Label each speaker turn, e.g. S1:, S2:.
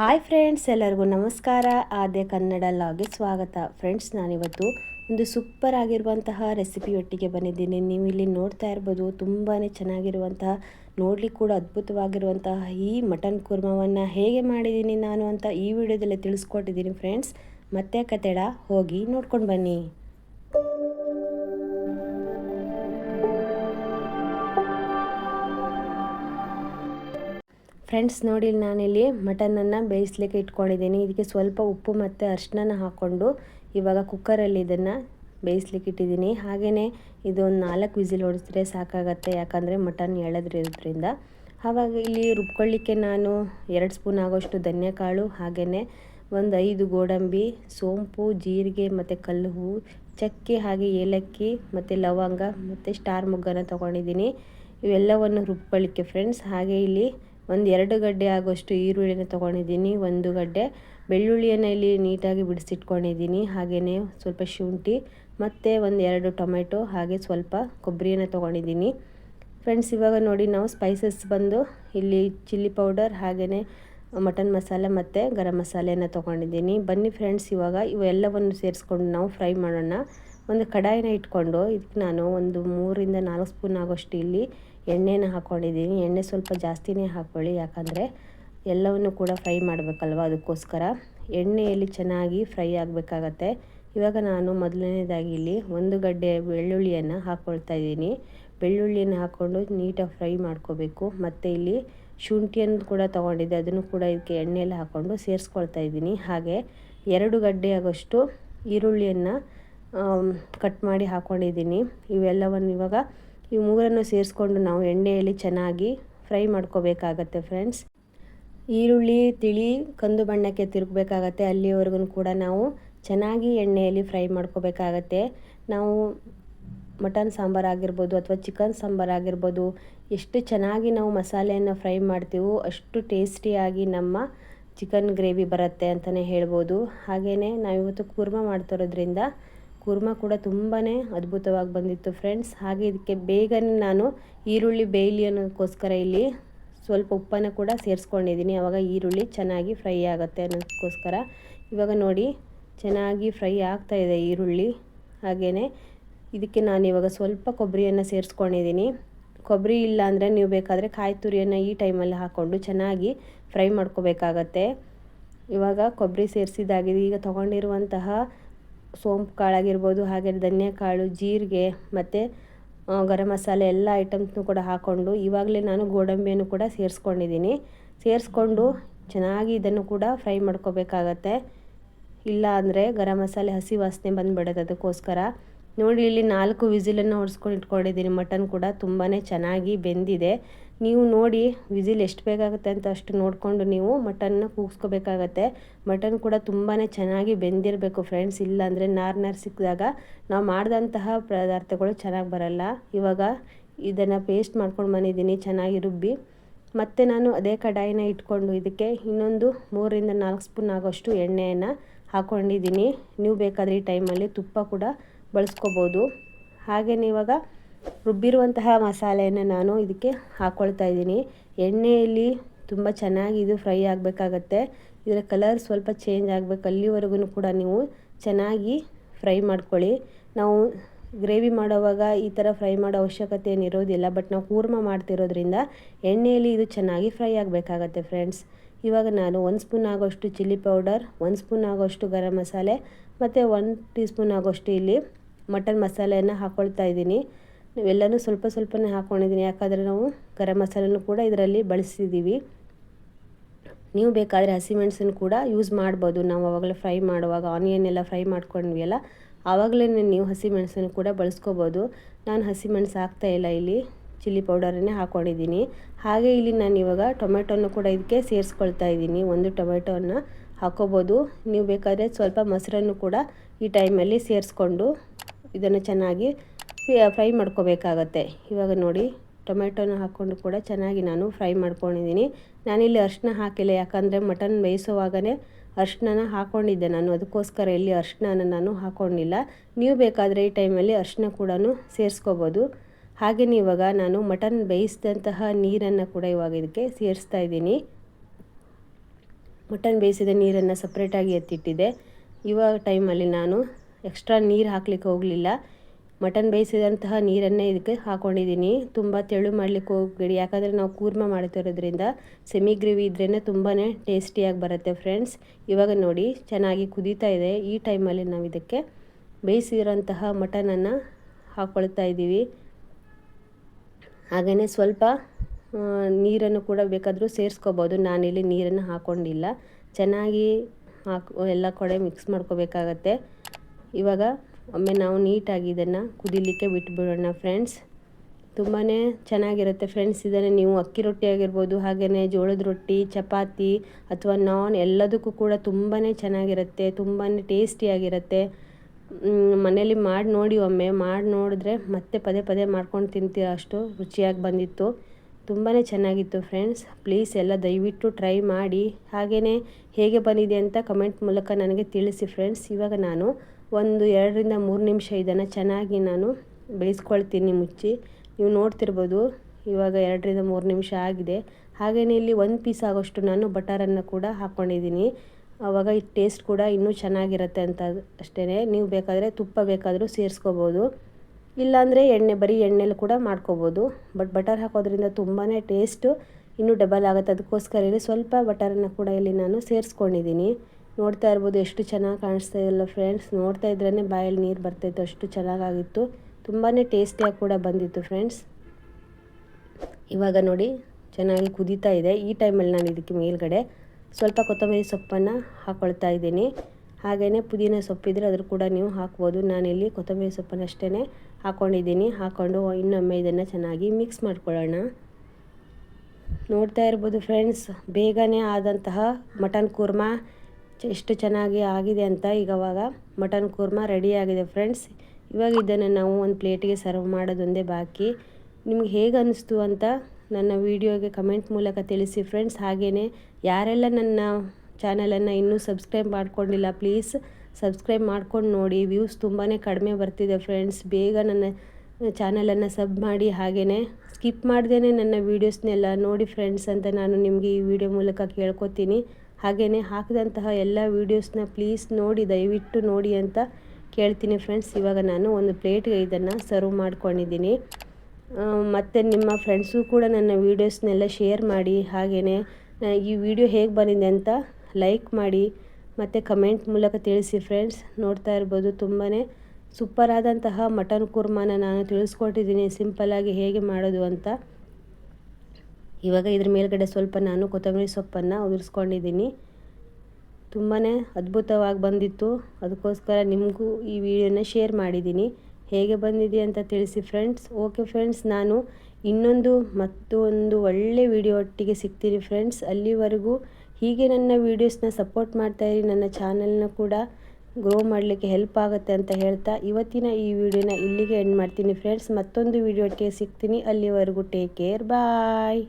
S1: Hi friends, ಎಲ್ಲರಿಗೂ ನಮಸ್ಕಾರ. ಆದ್ಯ ಕನ್ನಡ ಲಾಗೆ ಸ್ವಾಗತ. ಫ್ರೆಂಡ್ಸ್, ನಾನಿವತ್ತು ಒಂದು ಸೂಪರ್ ಆಗಿರುವಂತಹ ರೆಸಿಪಿಯೊಟ್ಟಿಗೆ ಬಂದಿದ್ದೀನಿ. ನೀವು ಇಲ್ಲಿ ನೋಡ್ತಾ ಇರ್ಬೋದು ತುಂಬಾ ಚೆನ್ನಾಗಿರುವಂತಹ ನೋಡ್ಲಿಕ್ಕೆ ಕೂಡ ಅದ್ಭುತವಾಗಿರುವಂತಹ ಈ ಮಟನ್ ಕುರ್ಮವನ್ನು ಹೇಗೆ ಮಾಡಿದ್ದೀನಿ ನಾನು ಅಂತ ಈ ವಿಡಿಯೋದಲ್ಲಿ ತಿಳಿಸ್ಕೊಟ್ಟಿದ್ದೀನಿ. ಫ್ರೆಂಡ್ಸ್, ಮತ್ತೆ ಕತೆಡ ಹೋಗಿ ನೋಡ್ಕೊಂಡು ಬನ್ನಿ. ಫ್ರೆಂಡ್ಸ್ ನೋಡಿ ನಾನಿಲ್ಲಿ ಮಟನನ್ನು ಬೇಯಿಸ್ಲಿಕ್ಕೆ ಇಟ್ಕೊಂಡಿದ್ದೀನಿ. ಇದಕ್ಕೆ ಸ್ವಲ್ಪ ಉಪ್ಪು ಮತ್ತು ಅರಿಶಿನ ಹಾಕ್ಕೊಂಡು ಇವಾಗ ಕುಕ್ಕರಲ್ಲಿ ಇದನ್ನು ಬೇಯಿಸ್ಲಿಕ್ಕೆ ಇಟ್ಟಿದ್ದೀನಿ. ಹಾಗೆಯೇ ಇದೊಂದು ನಾಲ್ಕು ವಿಸಿಲ್ ಹೊಡಿಸಿದ್ರೆ ಸಾಕಾಗತ್ತೆ, ಯಾಕಂದರೆ ಮಟನ್ ಎಳೆದ್ರಿರೋದ್ರಿಂದ ಆವಾಗ ಇಲ್ಲಿ ರುಬ್ಕೊಳ್ಳಿಕ್ಕೆ ನಾನು ಎರಡು ಸ್ಪೂನ್ ಆಗೋಷ್ಟು ಧನ್ಯಕಾಳು ಹಾಗೆಯೇ ಒಂದು ಐದು ಗೋಡಂಬಿ, ಸೋಂಪು, ಜೀರಿಗೆ ಮತ್ತು ಕಲ್ಲು ಹೂವು ಚಕ್ಕೆ ಹಾಗೆ ಏಲಕ್ಕಿ ಮತ್ತು ಲವಂಗ ಮತ್ತು ಸ್ಟಾರ್ ಮುಗ್ಗನ ತೊಗೊಂಡಿದ್ದೀನಿ. ಇವೆಲ್ಲವನ್ನು ರುಬ್ಕೊಳ್ಳಿಕ್ಕೆ ಫ್ರೆಂಡ್ಸ್ ಹಾಗೆ ಇಲ್ಲಿ ಒಂದು ಎರಡು ಗಡ್ಡೆ ಆಗೋಷ್ಟು ಈರುಳ್ಳಿನ ತೊಗೊಂಡಿದ್ದೀನಿ, ಒಂದು ಗಡ್ಡೆ ಬೆಳ್ಳುಳ್ಳಿಯನ್ನು ಇಲ್ಲಿ ನೀಟಾಗಿ ಬಿಡಿಸಿಟ್ಕೊಂಡಿದ್ದೀನಿ ಹಾಗೆಯೇ ಸ್ವಲ್ಪ ಶುಂಠಿ ಮತ್ತು ಒಂದು ಎರಡು ಟೊಮೆಟೊ, ಹಾಗೆ ಸ್ವಲ್ಪ ಕೊಬ್ಬರಿಯನ್ನು ತೊಗೊಂಡಿದ್ದೀನಿ. ಫ್ರೆಂಡ್ಸ್ ಇವಾಗ ನೋಡಿ ನಾವು ಸ್ಪೈಸಸ್ ಬಂದು ಇಲ್ಲಿ ಚಿಲ್ಲಿ ಪೌಡರ್ ಹಾಗೆಯೇ ಮಟನ್ ಮಸಾಲೆ ಮತ್ತು ಗರಂ ಮಸಾಲೆಯನ್ನು ತೊಗೊಂಡಿದ್ದೀನಿ. ಬನ್ನಿ ಫ್ರೆಂಡ್ಸ್ ಇವಾಗ ಇವೆಲ್ಲವನ್ನು ಸೇರಿಸ್ಕೊಂಡು ನಾವು ಫ್ರೈ ಮಾಡೋಣ. ಒಂದು ಕಡಾಯಿನ ಇಟ್ಕೊಂಡು ಇದಕ್ಕೆ ನಾನು ಒಂದು ಮೂರಿಂದ ನಾಲ್ಕು ಸ್ಪೂನ್ ಆಗೋಷ್ಟು ಇಲ್ಲಿ ಎಣ್ಣೆನ ಹಾಕ್ಕೊಂಡಿದ್ದೀನಿ ಎಣ್ಣೆ ಸ್ವಲ್ಪ ಜಾಸ್ತಿನೇ ಹಾಕ್ಕೊಳ್ಳಿ ಯಾಕಂದರೆ ಎಲ್ಲವನ್ನು ಕೂಡ ಫ್ರೈ ಮಾಡಬೇಕಲ್ವ ಅದಕ್ಕೋಸ್ಕರ. ಎಣ್ಣೆಯಲ್ಲಿ ಚೆನ್ನಾಗಿ ಫ್ರೈ ಆಗಬೇಕಾಗತ್ತೆ. ಇವಾಗ ನಾನು ಮೊದಲನೇದಾಗಿ ಇಲ್ಲಿ ಒಂದು ಗಡ್ಡೆ ಬೆಳ್ಳುಳ್ಳಿಯನ್ನು ಹಾಕ್ಕೊಳ್ತಾ ಇದ್ದೀನಿ. ಬೆಳ್ಳುಳ್ಳಿಯನ್ನು ಹಾಕ್ಕೊಂಡು ನೀಟಾಗಿ ಫ್ರೈ ಮಾಡ್ಕೋಬೇಕು. ಮತ್ತು ಇಲ್ಲಿ ಶುಂಠಿಯನ್ನು ಕೂಡ ತೊಗೊಂಡಿದ್ದೆ, ಅದನ್ನು ಕೂಡ ಇದಕ್ಕೆ ಎಣ್ಣೆಯಲ್ಲಿ ಹಾಕ್ಕೊಂಡು ಸೇರಿಸ್ಕೊಳ್ತಾ ಇದ್ದೀನಿ. ಹಾಗೆ ಎರಡು ಗಡ್ಡೆ ಆಗೋಷ್ಟು ಈರುಳ್ಳಿಯನ್ನು ಕಟ್ ಮಾಡಿ ಹಾಕ್ಕೊಂಡಿದ್ದೀನಿ ಇವೆಲ್ಲವನ್ನು ಇವಾಗ ಈ ಮೂರನ್ನು ಸೇರಿಸ್ಕೊಂಡು ನಾವು ಎಣ್ಣೆಯಲ್ಲಿ ಚೆನ್ನಾಗಿ ಫ್ರೈ ಮಾಡ್ಕೋಬೇಕಾಗತ್ತೆ ಫ್ರೆಂಡ್ಸ್. ಈರುಳ್ಳಿ, ತಿಳಿ, ಕಂದು ಬಣ್ಣಕ್ಕೆ ತಿರುಗಬೇಕಾಗತ್ತೆ. ಅಲ್ಲಿವರೆಗೂ ಕೂಡ ನಾವು ಚೆನ್ನಾಗಿ ಎಣ್ಣೆಯಲ್ಲಿ ಫ್ರೈ ಮಾಡ್ಕೋಬೇಕಾಗತ್ತೆ. ನಾವು ಮಟನ್ ಸಾಂಬಾರು ಆಗಿರ್ಬೋದು ಅಥವಾ ಚಿಕನ್ ಸಾಂಬಾರ್ ಆಗಿರ್ಬೋದು ಎಷ್ಟು ಚೆನ್ನಾಗಿ ನಾವು ಮಸಾಲೆಯನ್ನು ಫ್ರೈ ಮಾಡ್ತೀವೋ ಅಷ್ಟು ಟೇಸ್ಟಿಯಾಗಿ ನಮ್ಮ ಚಿಕನ್ ಗ್ರೇವಿ ಬರುತ್ತೆ ಅಂತಲೇ ಹೇಳ್ಬೋದು. ಹಾಗೆಯೇ ನಾವಿವತ್ತು ಕೂರ್ಮ ಮಾಡ್ತಿರೋದ್ರಿಂದ ಕುರ್ಮ ಕೂಡ ತುಂಬಾ ಅದ್ಭುತವಾಗಿ ಬಂದಿತ್ತು ಫ್ರೆಂಡ್ಸ್ ಹಾಗೆ ಇದಕ್ಕೆ ಬೇಗನೆ ನಾನು ಈರುಳ್ಳಿ ಬೇಯಲಿ ಅನ್ನೋದಕ್ಕೋಸ್ಕರ ಇಲ್ಲಿ ಸ್ವಲ್ಪ ಉಪ್ಪನ್ನು ಕೂಡ ಸೇರಿಸ್ಕೊಂಡಿದ್ದೀನಿ. ಆವಾಗ ಈರುಳ್ಳಿ ಚೆನ್ನಾಗಿ ಫ್ರೈ ಆಗುತ್ತೆ ಅನ್ನೋದಕ್ಕೋಸ್ಕರ ಇವಾಗ ನೋಡಿ, ಚೆನ್ನಾಗಿ ಫ್ರೈ ಆಗ್ತಾಯಿದೆ ಈರುಳ್ಳಿ. ಹಾಗೆಯೇ ಇದಕ್ಕೆ ನಾನು ಇವಾಗ ಸ್ವಲ್ಪ ಕೊಬ್ಬರಿಯನ್ನು ಸೇರಿಸ್ಕೊಂಡಿದ್ದೀನಿ. ಕೊಬ್ಬರಿ ಇಲ್ಲ ಅಂದರೆ ನೀವು ಬೇಕಾದರೆ ಕಾಯಿ ತುರಿಯನ್ನು ಈ ಟೈಮಲ್ಲಿ ಹಾಕ್ಕೊಂಡು ಚೆನ್ನಾಗಿ ಫ್ರೈ ಮಾಡ್ಕೋಬೇಕಾಗತ್ತೆ. ಇವಾಗ ಕೊಬ್ಬರಿ ಸೇರಿಸಿದಾಗಿದೆ ಈಗ ತೊಗೊಂಡಿರುವಂತಹ ಸೋಂಪು ಕಾಳಾಗಿರ್ಬೋದು, ಹಾಗೆ ಧನ್ಯಕಾಳು ಜೀರಿಗೆ ಮತ್ತು ಗರಂ ಮಸಾಲೆ ಎಲ್ಲ ಐಟಮ್ಸ್ನು ಕೂಡ ಹಾಕ್ಕೊಂಡು ಇವಾಗಲೇ ನಾನು ಗೋಡಂಬಿಯನ್ನು ಕೂಡ ಸೇರಿಸ್ಕೊಂಡಿದ್ದೀನಿ. ಸೇರಿಸ್ಕೊಂಡು ಚೆನ್ನಾಗಿ ಇದನ್ನು ಕೂಡ ಫ್ರೈ ಮಾಡ್ಕೋಬೇಕಾಗತ್ತೆ. ಇಲ್ಲ ಅಂದರೆ ಗರಂ ಮಸಾಲೆ ಹಸಿ ವಾಸನೆ ಬಂದುಬಿಡುತ್ತೆ ಅದಕ್ಕೋಸ್ಕರ. ನೋಡಿ, ಇಲ್ಲಿ ನಾಲ್ಕು ವಿಸಿಲನ್ನು ಹೊಡ್ಸ್ಕೊಂಡು ಇಟ್ಕೊಂಡಿದ್ದೀನಿ. ಮಟನ್ ಕೂಡ ತುಂಬಾ ಚೆನ್ನಾಗಿ ಬೆಂದಿದೆ. ನೀವು ನೋಡಿ, ವಿಸಿಲ್ ಎಷ್ಟು ಬೇಕಾಗುತ್ತೆ ಅಂತ ಅಷ್ಟು ನೋಡಿಕೊಂಡು ನೀವು ಮಟನ್ನ ಕೂಗಿಸ್ಕೋಬೇಕಾಗತ್ತೆ. ಮಟನ್ ಕೂಡ ತುಂಬಾ ಚೆನ್ನಾಗಿ ಬೆಂದಿರಬೇಕು ಫ್ರೆಂಡ್ಸ್. ಇಲ್ಲಾಂದರೆ ನಾರ್ ನಾರ್ ಸಿಕ್ಕಿದಾಗ ನಾವು ಮಾಡಿದಂತಹ ಪದಾರ್ಥಗಳು ಚೆನ್ನಾಗಿ ಬರಲ್ಲ. ಇವಾಗ ಇದನ್ನು ಪೇಸ್ಟ್ ಮಾಡ್ಕೊಂಡು ಬಂದಿದ್ದೀನಿ, ಚೆನ್ನಾಗಿ ರುಬ್ಬಿ. ಮತ್ತು ನಾನು ಅದೇ ಕಡಾಯಿನ ಇಟ್ಕೊಂಡು ಇದಕ್ಕೆ ಇನ್ನೊಂದು ಮೂರರಿಂದ ನಾಲ್ಕು ಸ್ಪೂನ್ ಆಗೋಷ್ಟು ಎಣ್ಣೆಯನ್ನು ಹಾಕ್ಕೊಂಡಿದ್ದೀನಿ ನೀವು ಬೇಕಾದರೆ ಈ ಟೈಮಲ್ಲಿ ತುಪ್ಪ ಕೂಡ ಬಳಸ್ಕೋಬೋದು. ಹಾಗೆಯೇ ಇವಾಗ ರುಬ್ಬಿರುವಂತಹ ಮಸಾಲೆಯನ್ನು ನಾನು ಇದಕ್ಕೆ ಹಾಕ್ಕೊಳ್ತಾ ಇದ್ದೀನಿ. ಎಣ್ಣೆಯಲ್ಲಿ ತುಂಬ ಚೆನ್ನಾಗಿ ಇದು ಫ್ರೈ ಆಗಬೇಕಾಗತ್ತೆ. ಇದರ ಕಲರ್ ಸ್ವಲ್ಪ ಚೇಂಜ್ ಆಗಬೇಕು. ಅಲ್ಲಿವರೆಗೂ ಕೂಡ ನೀವು ಚೆನ್ನಾಗಿ ಫ್ರೈ ಮಾಡ್ಕೊಳ್ಳಿ. ನಾವು ಗ್ರೇವಿ ಮಾಡೋವಾಗ ಈ ಥರ ಫ್ರೈ ಮಾಡೋ ಅವಶ್ಯಕತೆ ಏನಿರೋದಿಲ್ಲ ಬಟ್ ನಾವು ಕೂರ್ಮ ಮಾಡ್ತಿರೋದ್ರಿಂದ ಎಣ್ಣೆಯಲ್ಲಿ ಇದು ಚೆನ್ನಾಗಿ ಫ್ರೈ ಆಗಬೇಕಾಗತ್ತೆ ಫ್ರೆಂಡ್ಸ್. ಇವಾಗ ನಾನು ಒಂದು ಸ್ಪೂನ್ ಆಗೋಷ್ಟು ಚಿಲ್ಲಿ ಪೌಡರ್, ಒಂದು ಸ್ಪೂನ್ ಆಗೋಷ್ಟು ಗರಂ ಮಸಾಲೆ, ಮತ್ತು ಒನ್ ಟೀ ಸ್ಪೂನ್ ಆಗೋಷ್ಟು ಇಲ್ಲಿ ಮಟನ್ ಮಸಾಲೆಯನ್ನು ಹಾಕ್ಕೊಳ್ತಾ ಇದ್ದೀನಿ. ಇವೆಲ್ಲನೂ ಸ್ವಲ್ಪ ಸ್ವಲ್ಪನೇ ಹಾಕ್ಕೊಂಡಿದ್ದೀನಿ ಯಾಕಂದರೆ ನಾವು ಗರಂ ಮಸಾಲೆನೂ ಕೂಡ ಇದರಲ್ಲಿ ಬಳಸಿದ್ದೀವಿ. ನೀವು ಬೇಕಾದರೆ ಹಸಿಮೆಣಸನ್ನು ಕೂಡ ಯೂಸ್ ಮಾಡ್ಬೋದು. ನಾವು ಆವಾಗಲೇ ಫ್ರೈ ಮಾಡುವಾಗ ಆನಿಯನ್ ಎಲ್ಲ ಫ್ರೈ ಮಾಡ್ಕೊಂಡ್ವಿ ಅಲ್ಲ ಆವಾಗಲೇ ನೀವು ಹಸಿಮೆಣಸನ್ನು ಕೂಡ ಬಳಸ್ಕೋಬೋದು. ನಾನು ಹಸಿಮೆಣಸು ಹಾಕ್ತಾಯಿಲ್ಲ ಇಲ್ಲಿ ಚಿಲ್ಲಿ ಪೌಡರನ್ನೇ ಹಾಕ್ಕೊಂಡಿದ್ದೀನಿ ಹಾಗೆ ಇಲ್ಲಿ ನಾನು ಇವಾಗ ಟೊಮೆಟೊನ ಕೂಡ ಇದಕ್ಕೆ ಸೇರಿಸ್ಕೊಳ್ತಾ ಇದ್ದೀನಿ. ಒಂದು ಟೊಮೆಟೊನ ಹಾಕೋಬೋದು. ನೀವು ಬೇಕಾದರೆ ಸ್ವಲ್ಪ ಮೊಸರನ್ನು ಕೂಡ ಈ ಟೈಮಲ್ಲಿ ಸೇರಿಸ್ಕೊಂಡು ಇದನ್ನು ಚೆನ್ನಾಗಿ ಫ್ರೈ ಮಾಡ್ಕೋಬೇಕಾಗತ್ತೆ. ಇವಾಗ ನೋಡಿ ಟೊಮೆಟೊನ ಹಾಕ್ಕೊಂಡು ಕೂಡ ಚೆನ್ನಾಗಿ ನಾನು ಫ್ರೈ ಮಾಡ್ಕೊಂಡಿದ್ದೀನಿ. ನಾನಿಲ್ಲಿ ಅರ್ಶಿನ ಹಾಕಿಲ್ಲ, ಯಾಕಂದರೆ ಮಟನ್ ಬೇಯಿಸುವಾಗಲೇ ಅರ್ಶಿನ ಹಾಕ್ಕೊಂಡಿದ್ದೆ ನಾನು. ಅದಕ್ಕೋಸ್ಕರ ಇಲ್ಲಿ ಅರ್ಶಿನ ನಾನು ಹಾಕ್ಕೊಂಡಿಲ್ಲ ನೀವು ಬೇಕಾದರೆ ಈ ಟೈಮಲ್ಲಿ ಅರ್ಶಿನ ಕೂಡ ಸೇರಿಸ್ಕೋಬೋದು. ಹಾಗೆಯೇ ಇವಾಗ ನಾನು ಮಟನ್ ಬೇಯಿಸಿದಂತಹ ನೀರನ್ನು ಕೂಡ ಇವಾಗ ಇದಕ್ಕೆ ಸೇರಿಸ್ತಾ ಇದ್ದೀನಿ. ಮಟನ್ ಬೇಯಿಸಿದ ನೀರನ್ನು ಸಪ್ರೇಟಾಗಿ ಎತ್ತಿಟ್ಟಿದೆ ಇವಾಗ ಟೈಮಲ್ಲಿ ನಾನು ಎಕ್ಸ್ಟ್ರಾ ನೀರು ಹಾಕ್ಲಿಕ್ಕೆ ಹೋಗಲಿಲ್ಲ. ಮಟನ್ ಬೇಯಿಸಿದಂತಹ ನೀರನ್ನೇ ಇದಕ್ಕೆ ಹಾಕ್ಕೊಂಡಿದ್ದೀನಿ ತುಂಬ ತೆಳು ಮಾಡಲಿಕ್ಕೆ ಹೋಗಬೇಡಿ. ಯಾಕಂದರೆ ನಾವು ಕೂರ್ಮ ಮಾಡ್ತಿರೋದ್ರಿಂದ ಸೆಮಿ ಗ್ರೇವಿ ಇದ್ರೇ ತುಂಬಾ ಟೇಸ್ಟಿಯಾಗಿ ಬರುತ್ತೆ ಫ್ರೆಂಡ್ಸ್ ಇವಾಗ ನೋಡಿ, ಚೆನ್ನಾಗಿ ಕುದೀತಾ ಇದೆ. ಈ ಟೈಮಲ್ಲಿ ನಾವು ಇದಕ್ಕೆ ಬೇಯಿಸಿರೋಂತಹ ಮಟನನ್ನು ಹಾಕ್ಕೊಳ್ತಾ ಇದ್ದೀವಿ. ಹಾಗೆಯೇ ಸ್ವಲ್ಪ ನೀರನ್ನು ಕೂಡ ಬೇಕಾದರೂ ಸೇರಿಸ್ಕೋಬೋದು. ನಾನಿಲ್ಲಿ ನೀರನ್ನು ಹಾಕ್ಕೊಂಡಿಲ್ಲ ಚೆನ್ನಾಗಿ ಹಾಕಿ, ಎಲ್ಲ ಕಡೆ ಮಿಕ್ಸ್ ಮಾಡ್ಕೋಬೇಕಾಗತ್ತೆ. ಇವಾಗ ಒಮ್ಮೆ ನಾವು ನೀಟಾಗಿ ಇದನ್ನು ಕುದಿಲಿಕ್ಕೆ ಬಿಟ್ಬಿಡೋಣ ಫ್ರೆಂಡ್ಸ್ ತುಂಬಾ ಚೆನ್ನಾಗಿರುತ್ತೆ ಫ್ರೆಂಡ್ಸ್ ಇದನ್ನು ನೀವು ಅಕ್ಕಿ ರೊಟ್ಟಿ ಆಗಿರ್ಬೋದು ಹಾಗೆಯೇ ಜೋಳದ ರೊಟ್ಟಿ, ಚಪಾತಿ ಅಥವಾ ನಾನ್ ಎಲ್ಲದಕ್ಕೂ ಕೂಡ ತುಂಬಾ ಚೆನ್ನಾಗಿರುತ್ತೆ ತುಂಬಾ ಟೇಸ್ಟಿಯಾಗಿರುತ್ತೆ ಮನೇಲಿ ಮಾಡಿ ನೋಡಿ ಒಮ್ಮೆ, ಮಾಡಿ ನೋಡಿದ್ರೆ ಮತ್ತೆ ಪದೇ ಪದೇ ಮಾಡ್ಕೊಂಡು ತಿಂತೀರ ಅಷ್ಟು ರುಚಿಯಾಗಿ ಬಂದಿತ್ತು. ತುಂಬಾ ಚೆನ್ನಾಗಿತ್ತು ಫ್ರೆಂಡ್ಸ್ ಪ್ಲೀಸ್ ಎಲ್ಲ ದಯವಿಟ್ಟು ಟ್ರೈ ಮಾಡಿ. ಹಾಗೆಯೇ ಹೇಗೆ ಬಂದಿದೆ ಅಂತ ಕಮೆಂಟ್ ಮೂಲಕ ನನಗೆ ತಿಳಿಸಿ ಫ್ರೆಂಡ್ಸ್ ಇವಾಗ ನಾನು ಒಂದು ಎರಡರಿಂದ ಮೂರು ನಿಮಿಷ ಇದನ್ನು ಚೆನ್ನಾಗಿ ನಾನು ಬೇಯಿಸ್ಕೊಳ್ತೀನಿ ಮುಚ್ಚಿ. ನೀವು ನೋಡ್ತಿರ್ಬೋದು, ಇವಾಗ ಎರಡರಿಂದ ಮೂರು ನಿಮಿಷ ಆಗಿದೆ. ಹಾಗೆಯೇ ಇಲ್ಲಿ ಒಂದು ಪೀಸ್ ಆಗೋಷ್ಟು ನಾನು ಬಟರನ್ನು ಕೂಡ ಹಾಕ್ಕೊಂಡಿದ್ದೀನಿ. ಆವಾಗ ಈ ಟೇಸ್ಟ್ ಕೂಡ ಇನ್ನೂ ಚೆನ್ನಾಗಿರುತ್ತೆ ಅಂತ ಅಷ್ಟೇ ನೀವು ಬೇಕಾದರೆ ತುಪ್ಪ ಬೇಕಾದರೂ ಸೇರಿಸ್ಕೋಬೋದು. ಇಲ್ಲಾಂದರೆ ಎಣ್ಣೆ, ಬರೀ ಎಣ್ಣೆಲಿ ಕೂಡ ಮಾಡ್ಕೋಬೋದು. ಬಟ್ ಬಟರ್ ಹಾಕೋದ್ರಿಂದ ತುಂಬಾ ಟೇಸ್ಟು ಇನ್ನೂ ಡಬಲ್ ಆಗುತ್ತೆ. ಅದಕ್ಕೋಸ್ಕರ ಇಲ್ಲಿ ಸ್ವಲ್ಪ ಬಟರನ್ನು ಕೂಡ ಇಲ್ಲಿ ನಾನು ಸೇರಿಸ್ಕೊಂಡಿದ್ದೀನಿ. ನೋಡ್ತಾ ಇರ್ಬೋದು, ಎಷ್ಟು ಚೆನ್ನಾಗಿ ಕಾಣಿಸ್ತಾ ಇದೆಯಲ್ಲ ಫ್ರೆಂಡ್ಸ್ ನೋಡ್ತಾ ಇದ್ರೇ ಬಾಯಲ್ಲಿ ನೀರು ಬರ್ತಾಯಿತ್ತು ಅಷ್ಟು ಚೆನ್ನಾಗಾಗಿತ್ತು. ತುಂಬಾ ಟೇಸ್ಟಿಯಾಗಿ ಕೂಡ ಬಂದಿತ್ತು ಫ್ರೆಂಡ್ಸ್ ಇವಾಗ ನೋಡಿ, ಚೆನ್ನಾಗಿ ಕುದೀತಾ ಇದೆ. ಈ ಟೈಮಲ್ಲಿ ನಾನು ಇದಕ್ಕೆ ಮೇಲ್ಗಡೆ ಸ್ವಲ್ಪ ಕೊತ್ತಂಬರಿ ಸೊಪ್ಪನ್ನು ಹಾಕ್ಕೊಳ್ತಾ ಇದ್ದೀನಿ. ಹಾಗೆಯೇ ಪುದೀನ ಸೊಪ್ಪಿದ್ರೆ ಅದ್ರ ಕೂಡ ನೀವು ಹಾಕ್ಬೋದು. ನಾನಿಲ್ಲಿ ಕೊತ್ತಂಬರಿ ಸೊಪ್ಪನ್ನು ಅಷ್ಟೇ ಹಾಕ್ಕೊಂಡಿದ್ದೀನಿ ಹಾಕ್ಕೊಂಡು ಇನ್ನೊಮ್ಮೆ ಇದನ್ನು ಚೆನ್ನಾಗಿ ಮಿಕ್ಸ್ ಮಾಡ್ಕೊಳ್ಳೋಣ. ನೋಡ್ತಾ ಇರ್ಬೋದು ಫ್ರೆಂಡ್ಸ್ ಬೇಗನೆ ಆದಂತಹ ಮಟನ್ ಕೂರ್ಮ ಎಷ್ಟು ಚೆನ್ನಾಗಿ ಆಗಿದೆ ಅಂತ ಈಗ ಅವಾಗ ಮಟನ್ ಕೂರ್ಮ ರೆಡಿ ಆಗಿದೆ ಫ್ರೆಂಡ್ಸ್ ಇವಾಗ ಇದನ್ನು ನಾವು ಒಂದು ಪ್ಲೇಟಿಗೆ ಸರ್ವ್ ಮಾಡೋದೊಂದೇ ಬಾಕಿ. ನಿಮ್ಗೆ ಹೇಗೆ ಅನ್ನಿಸ್ತು ಅಂತ ನನ್ನ ವೀಡಿಯೋಗೆ ಕಮೆಂಟ್ ಮೂಲಕ ತಿಳಿಸಿ ಫ್ರೆಂಡ್ಸ್ ಹಾಗೆಯೇ ಯಾರೆಲ್ಲ ನನ್ನ ಚಾನಲನ್ನು ಇನ್ನೂ ಸಬ್ಸ್ಕ್ರೈಬ್ ಮಾಡ್ಕೊಂಡಿಲ್ಲ ಪ್ಲೀಸ್ ಸಬ್ಸ್ಕ್ರೈಬ್ ಮಾಡ್ಕೊಂಡು ನೋಡಿ. ವ್ಯೂಸ್ ತುಂಬಾ ಕಡಿಮೆ ಬರ್ತಿದೆ ಫ್ರೆಂಡ್ಸ್ ಬೇಗ ನನ್ನ ಚಾನಲನ್ನು ಸಬ್ ಮಾಡಿ. ಹಾಗೆಯೇ ಸ್ಕಿಪ್ ಮಾಡ್ದೇ ನನ್ನ ವೀಡಿಯೋಸ್ನೆಲ್ಲ ನೋಡಿ ಫ್ರೆಂಡ್ಸ್ ಅಂತ ನಾನು ನಿಮಗೆ ಈ ವಿಡಿಯೋ ಮೂಲಕ ಕೇಳ್ಕೊತೀನಿ. ಹಾಗೆಯೇ ಹಾಕಿದಂತಹ ಎಲ್ಲ ವೀಡಿಯೋಸ್ನ ಪ್ಲೀಸ್ ನೋಡಿ, ದಯವಿಟ್ಟು ನೋಡಿ ಅಂತ ಕೇಳ್ತೀನಿ ಫ್ರೆಂಡ್ಸ್ ಇವಾಗ ನಾನು ಒಂದು ಪ್ಲೇಟ್ಗೆ ಇದನ್ನು ಸರ್ವ್ ಮಾಡ್ಕೊಂಡಿದ್ದೀನಿ. ಮತ್ತು ನಿಮ್ಮ ಫ್ರೆಂಡ್ಸು ಕೂಡ ನನ್ನ ವೀಡಿಯೋಸ್ನೆಲ್ಲ ಶೇರ್ ಮಾಡಿ. ಹಾಗೆಯೇ ಈ ವಿಡಿಯೋ ಹೇಗೆ ಬಂದಿದೆ ಅಂತ ಲೈಕ್ ಮಾಡಿ. ಮತ್ತು ಕಮೆಂಟ್ ಮೂಲಕ ತಿಳಿಸಿ ಫ್ರೆಂಡ್ಸ್ ನೋಡ್ತಾ ಇರ್ಬೋದು ತುಂಬಾ ಸೂಪರಾದಂತಹ ಮಟನ್ ಕುರ್ಮಾನ ನಾನು ತಿಳಿಸ್ಕೊಟ್ಟಿದ್ದೀನಿ. ಸಿಂಪಲ್ಲಾಗಿ ಹೇಗೆ ಮಾಡೋದು ಅಂತ. ಇವಾಗ ಇದ್ರ ಮೇಲ್ಗಡೆ ಸ್ವಲ್ಪ ನಾನು ಕೊತ್ತಂಬರಿ ಸೊಪ್ಪನ್ನು ಉದುರಿಸ್ಕೊಂಡಿದ್ದೀನಿ. ತುಂಬಾ ಅದ್ಭುತವಾಗಿ ಬಂದಿತ್ತು. ಅದಕ್ಕೋಸ್ಕರ ನಿಮಗೂ ಈ ವಿಡಿಯೋನ ಶೇರ್ ಮಾಡಿದ್ದೀನಿ. ಹೇಗೆ ಬಂದಿದೆ ಅಂತ ತಿಳಿಸಿ ಫ್ರೆಂಡ್ಸ್ ಓಕೆ ಫ್ರೆಂಡ್ಸ್ ನಾನು ಇನ್ನೊಂದು ಮತ್ತೊಂದು ಒಳ್ಳೆ ವಿಡಿಯೋ ಒಟ್ಟಿಗೆ ಸಿಗ್ತೀನಿ ಫ್ರೆಂಡ್ಸ್ ಅಲ್ಲಿವರೆಗೂ ಹೀಗೆ ನನ್ನ ವೀಡಿಯೋಸ್ನ ಸಪೋರ್ಟ್ ಮಾಡ್ತಾಯಿರಿ ನನ್ನ ಚಾನಲ್ನ ಕೂಡ ಗ್ರೋ ಮಾಡಲಿಕ್ಕೆ ಹೆಲ್ಪ್ ಆಗುತ್ತೆ ಅಂತ ಹೇಳ್ತಾ ಇವತ್ತಿನ ಈ ವಿಡಿಯೋನ ಇಲ್ಲಿಗೆ ಎಂಡ್ ಮಾಡ್ತೀನಿ ಫ್ರೆಂಡ್ಸ್ ಮತ್ತೊಂದು ವಿಡಿಯೋ ಒಟ್ಟಿಗೆ ಸಿಗ್ತೀನಿ. ಅಲ್ಲಿವರೆಗೂ ಟೇಕ್ ಕೇರ್ ಬಾಯ್